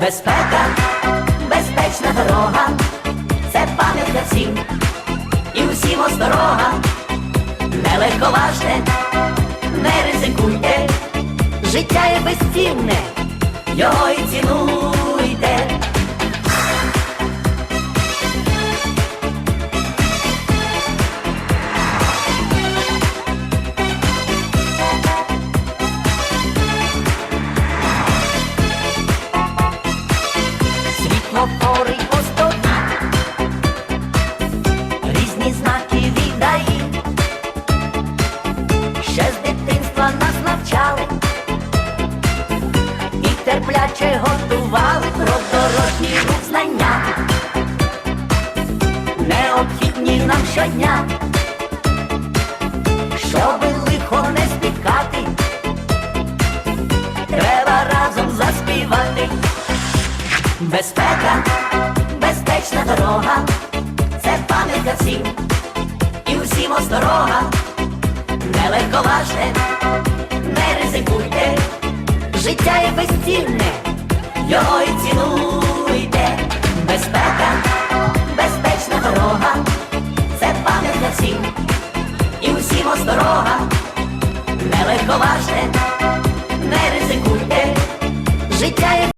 Безпека, безпечна дорога, це пам'ять для всім, і усім осторога, не легковажте, не ризикуйте, життя є безцінне, його і цінуйте. Терпляче готували про дорожній рух знання, необхідні нам щодня, щоби лихо не спіткати, треба разом заспівати. Безпека, безпечна дорога, це пам'ятка всім, і усім осторога, не легковажте, не ризикуйте, життя є безцінне, його і цінуйте. Безпека, безпечна дорога, це для всім, і усім осторога, не легковажте,